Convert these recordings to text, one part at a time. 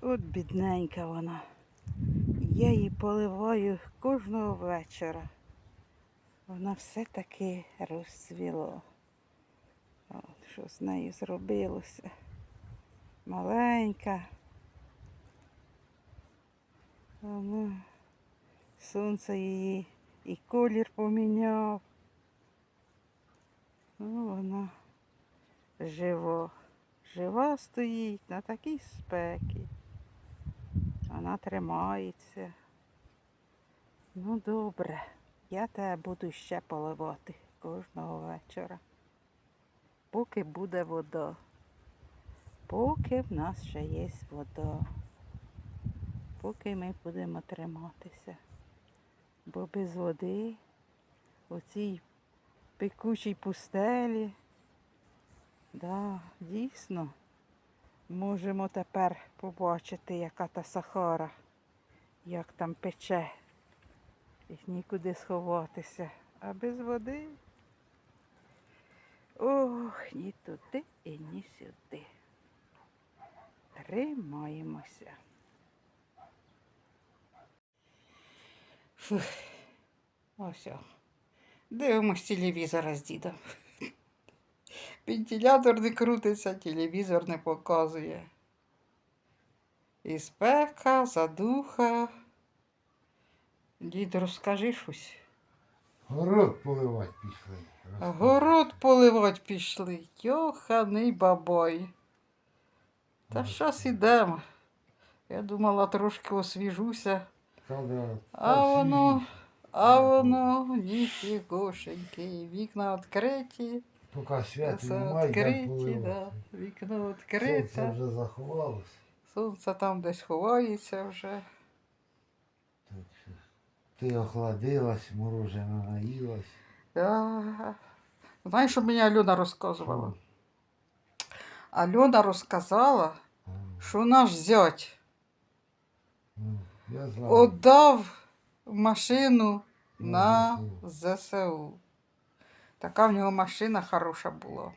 От бідненька вона. Я її поливаю кожного вечора. Вона все-таки розцвіло. От, що з нею зробилося. Маленька. Вона, сонце її і колір поміняв. Ну, вона жива. Жива стоїть на такій спекі. Вона тримається. Ну, добре. Я тебе буду ще поливати кожного вечора. Поки буде вода. Поки в нас ще є вода. Поки ми будемо триматися. Бо без води у цій пекучій пустелі, да, дійсно, можемо тепер побачити, яка та Сахара, як там пече. І нікуди сховатися. А без води. Ох, ні туди і ні сюди. Тримаємося. Фух. Ось. Дивимось телевізора з дідом. Вентилятор не крутиться, телевізор не показує. І спека, задуха. Дід, розкажи щось. Город поливати пішли. Город поливать пішли. Йоханий бабай. Та щас ідемо. Я думала, трошки освіжуся. А воно, а воно, ніфігошеньки. Вікна відкриті, Поки святу немає, йдемо відкриті, поливати. да. вікно Сонце відкрите. вже заховалось. Сонце там десь ховається вже. Так що ти охладилась, морожена наїлась. Да. Знаєш, що мені Альона розказувала? Альона розказала, А, що наш зять ну, Я знаю. отдав машину на ЗСУ. Така в нього машина хороша була.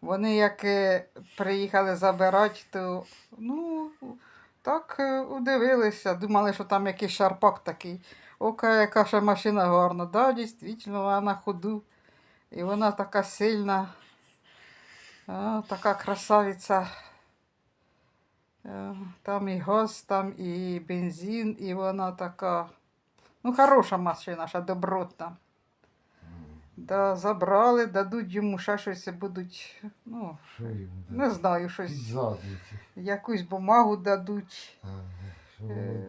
Вони як е, приїхали забирати, то ну, так е, удивилися, думали, що там якийсь шарпак такий. Ока, яка ще машина гарна. Да, дійсно, вона на ходу. І вона така сильна, а, така красавиця. Е, Там і газ, там і бензин, і вона така. Ну, хороша машина, ще добротна. Да, забрали, дадуть йому ще щось будуть, ну, Що йому не дати? знаю, щось, Підзадниці. якусь бумагу дадуть. А, Що Е.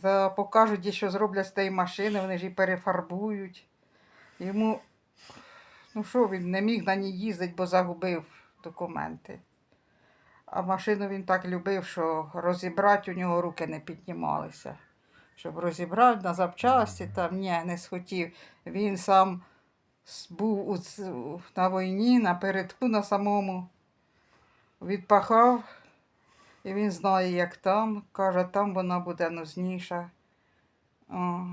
Та покажуть, і що зроблять з тієї машини, вони ж її перефарбують. Йому, ну що він не міг на ній їздити, бо загубив документи. А машину він так любив, що розібрати у нього руки не піднімалися. Щоб розібрати на запчасті, там ні, не схотів. Він сам був у, на війні, напередку на самому відпахав. І він знає, як там. Каже, там вона буде нузніша. О,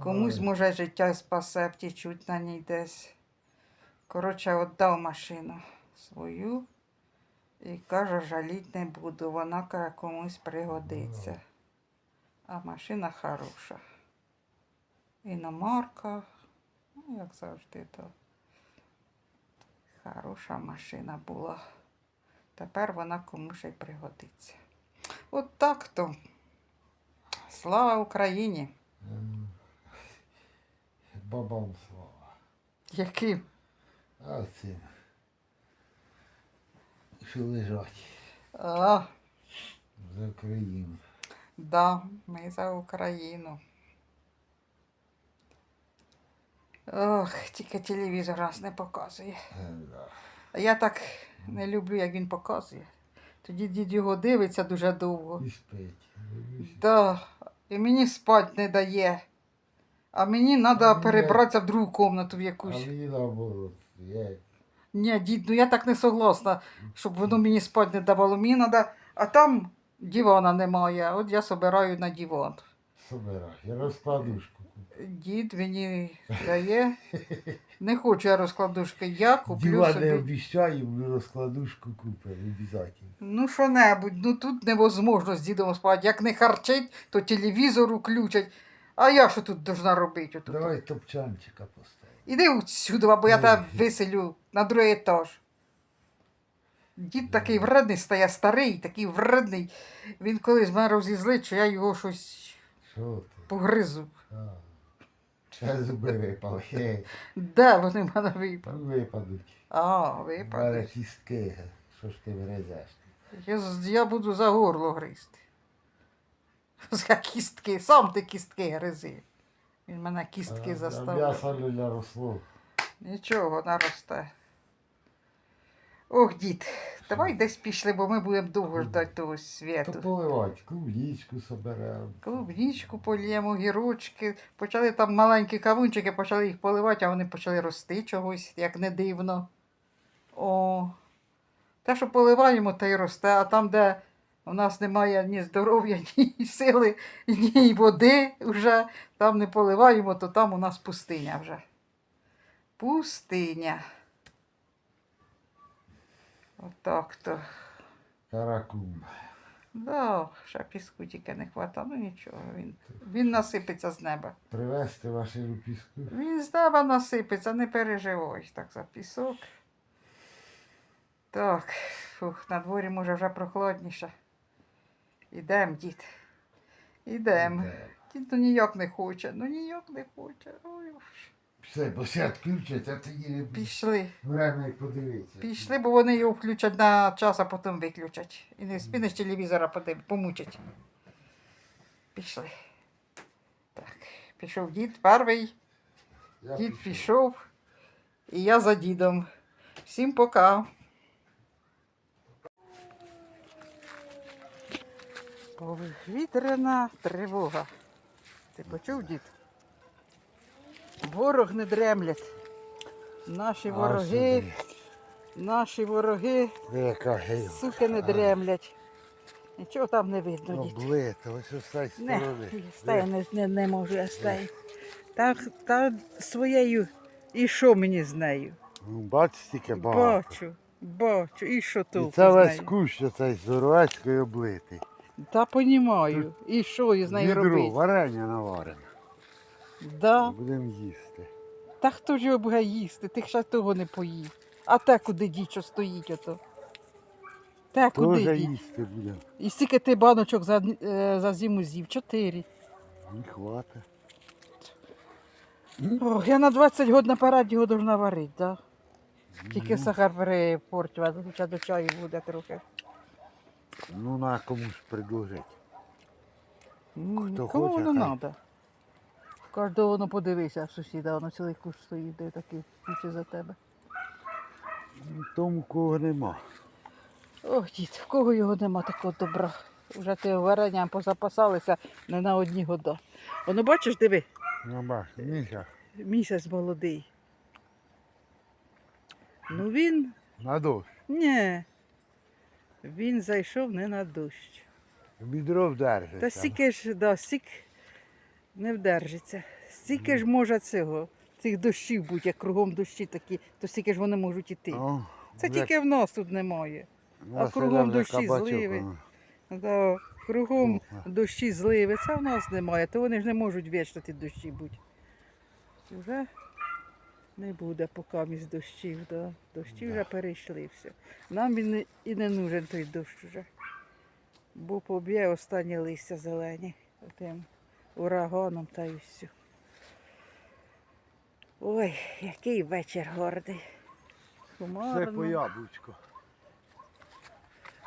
комусь, може, життя спасе, втічуть на ній десь. Коротше, віддав машину свою і каже, жаліть не буду. Вона каже, комусь пригодиться. А машина хороша. Іномарка, як завжди, то хороша машина була. Тепер вона комусь й пригодиться. От так то. Слава Україні! ем, Бабам слава. Яким? А цим. Що лежать А, за Україну. да, ми за Україну. Ох, тільки телевізор раз не показує. Е. А я так не люблю, як він показує. Тоді дід його дивиться дуже довго. І спить. Да, і мені спать не дає. А мені треба мені- перебратися в другу кімнату в А якусь. мені наоборот. Я Ні, дід, ну я так не согласна, щоб воно мені спать не давало. Мені треба, а там дивана немає. От я собираю на диван. собираю. Я розкладушку. Дід мені дає. Не хочу я розкладушки. Я куплю Діва не собі. обіщаю, ми розкладушку купимо, обов'язково. Ну, що небудь, ну тут невозможно з дідом спати. Як не харчить, то телевізор уключать. А я що тут должна робити? Отут? Давай топчанчика поставимо. Іди отсюди, бо я тебе виселю на другий етаж. Дід такий вредний стає, старий, такий вредний. Він колись мене розізлить, що я його щось Що ти? погризу. А. Ще зуби випали. Хе. Де вони в мене випали? Випадуть. А, мене випали. кістки. Що ж ти вирезеш? Я, з- я буду за горло гризти. За кістки, сам ти кістки гризи. Він мене кістки А, заставив. М'ясо люля росло. Нічого, наросте. Ох, дід, давай десь пішли, бо ми будемо довго ждати того То світу. поливати, клубничку соберемо. Клубнічку полємо, гірочки. Почали там маленькі кавунчики, почали їх поливати, а вони почали рости чогось, як не дивно. О, те, що поливаємо, те й росте, а там, де у нас немає ні здоров'я, ні сили, ні води вже, там не поливаємо, то там у нас пустиня вже. Пустиня. Отак то. Каракум. Да, ще піску тільки не хватає, ну нічого, він, він насипеться з неба. Привезти вашу піску. Він з неба насипеться, не переживай так за пісок. Так, фух, на дворі може вже прохладніше. Ідем, дід. Ідем. Дід ну ніяк не хоче, ну ніяк не хоче. Ой. Все, бо свят включать, а тоді не буде Пішли. і подивитися. Пішли, бо вони його включать на час, а потім виключать. І не спінеш телевізора подив, помучать. Пішли. Так, пішов дід перший. Я Дід пішов. пішов, і я за дідом. Всім пока. Повітряна тривога. Ти почув, дід? Ворог не дремлять. Наші вороги, наші вороги, суки, не дремлять. Нічого там не видно. Облито, ось з Не, сторони. не, не, не можу я стаю. Та, та своєю, і що мені з нею? Ну, бач, стільки багато. Бачу, бачу, і що І це з весь кущ оцей здоровецький облитий. Та понімаю. І що із нею робити? варення наварено. Да. Будемо їсти. Та хто ж його буде їсти? Ти ще того не поїв. А те куди діть, що стоїть ото? Те куди Тоже їсти будемо. І скільки ти баночок за, е, за зиму з'їв? Чотири. Не хватить. Ох, я на 20 років наперед його должна варити, да? Тільки сахар перепортювати, хоча до чаю буде трохи. Ну на комусь предложить. Хто Кому хоче, воно хай. треба? Кожного воно подивися, сусіда, воно цілий куш стоїть, де такий більше за тебе. Тому кого нема. Ох, дід, в кого його нема такого добра. Вже ти варенням позапасалися не на одні года. Воно бачиш, диви, Ну бач, Міша, місяць молодий. Ну він, на дощ. ні, він зайшов не на дощ. Відро вдержиться. Та стільки ж, да, стільки не вдержиться. Стільки ж може цього, цих дощів будь, як кругом дощі такі, то стільки ж вони можуть іти. О, Це вже- тільки в нас тут немає. Василя кругом дощі, зливи. Да, кругом Ага. дощі зливи, це в нас немає, то вони ж не можуть вічно ті дощі бути. Вже не буде поки між дощів, да. дощі Да. вже перейшли все. Нам він і не нужен той дощ вже. Бо поб'є останні листя зелені тим ураганом та й все. Ой, який вечір гордий. Все по яблучку.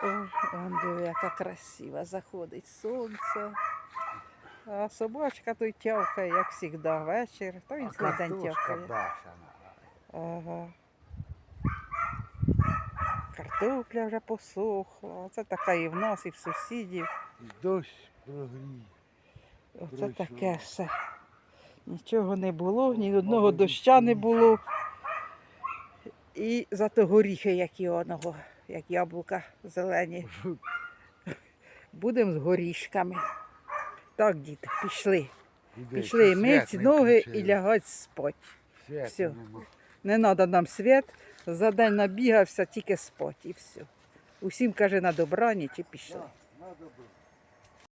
Ой, он диви, яка красива, заходить сонце. А собачка той тявкає, як завжди, вечір. То він цілий день тявкає. башана. Ага. Картопля вже посохла. Це така і в нас, і в сусідів. Дощ прогріє. Оце таке все. Нічого не було, ні одного доща не було. І зато горіхи, які оного, як яблука зелені. Будемо з горішками. Так, діти, пішли. Пішли мить ноги і лягать спать. Всьо. Не треба нам світ, за день набігався, тільки спать і все. Усім каже на добраніч і пішли.